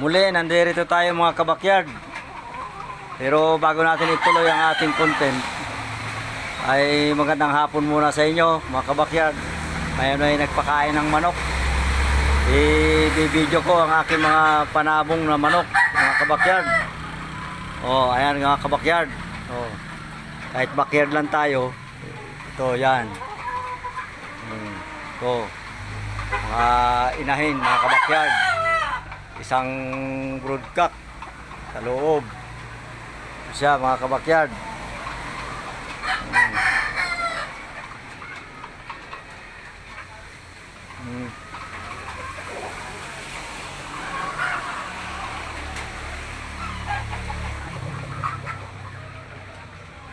Muli, nandito tayo mga kabakyard. Pero bago natin ituloy ang ating content, ay magandang hapon muna sa inyo mga kabakyard. Ngayon ay nagpakain ng manok. I-video ko ang aking mga panabong na manok, mga kabakyard. Oh, ayan mga kabakyard. Oh. Kahit backyard lang tayo. Ito, yan. Hmm. Ito. Mga inahin, mga kabakyard. Isang broodcock sa loob. Siya, mga kabakyard. Hmm. Hmm.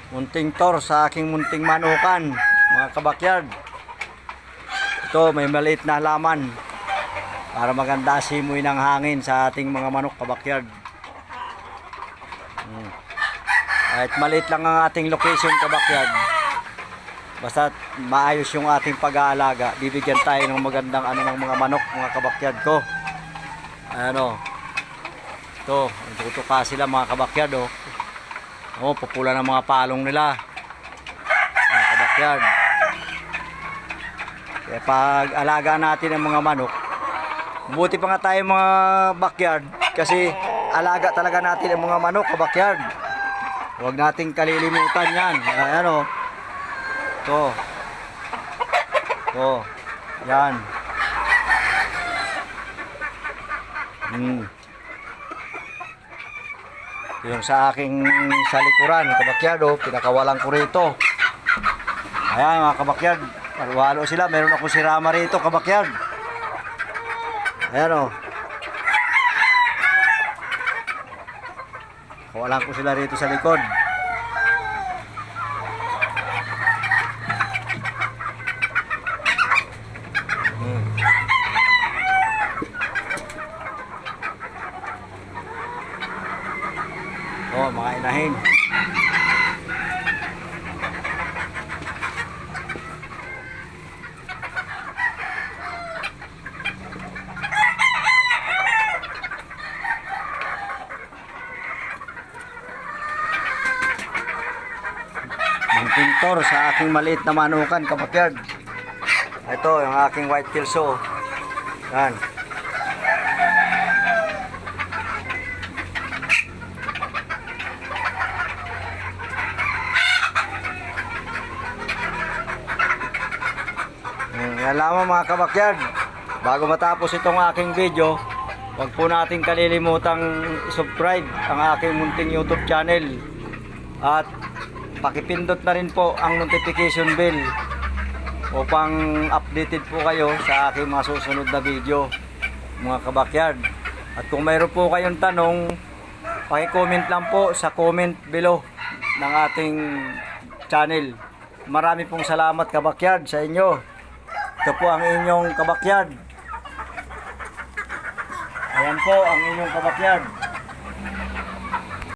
munting tor sa aking munting manukan mga kabakyard ito may maliit na halaman para maganda simoy ng hangin sa ating mga manok kabakyard Hmm. kahit maliit lang ang ating location kabakyard basta maayos yung ating pag-aalaga bibigyan tayo ng magandang ano ng mga manok mga kabakyard ko ano ito tutuka sila mga kabakyard oh Oh, pupula ng mga palong nila. Mga kabakyard. Kaya pag alaga natin ang mga manok, buti pa nga tayo mga backyard kasi alaga talaga natin ang mga manok kabakyard. Huwag nating kalilimutan yan. Ayan o. Ito. Ito. Yan. Hmm. Yung sa aking sa likuran, kabakyado, pinakawalan ko rito. Ayan mga kabakyard, walwalo sila. Meron ako si Rama rito, kabakyard. Ayan o. Kawalan ko sila rito sa likod. Hmm. Oh, mga inahin. Pintor sa aking maliit na manukan, kapakyard. Ito, yung aking white kilso. Yan. Mm, Yan lamang mga kabakyard. Bago matapos itong aking video, huwag po natin kalilimutang subscribe ang aking munting YouTube channel. At pakipindot na rin po ang notification bell upang updated po kayo sa aking mga susunod na video mga kabakyard. At kung mayroon po kayong tanong, pakicomment lang po sa comment below ng ating channel. Marami pong salamat kabakyard sa inyo. Ito po ang inyong kabakyard. Ayan po ang inyong kabakyard.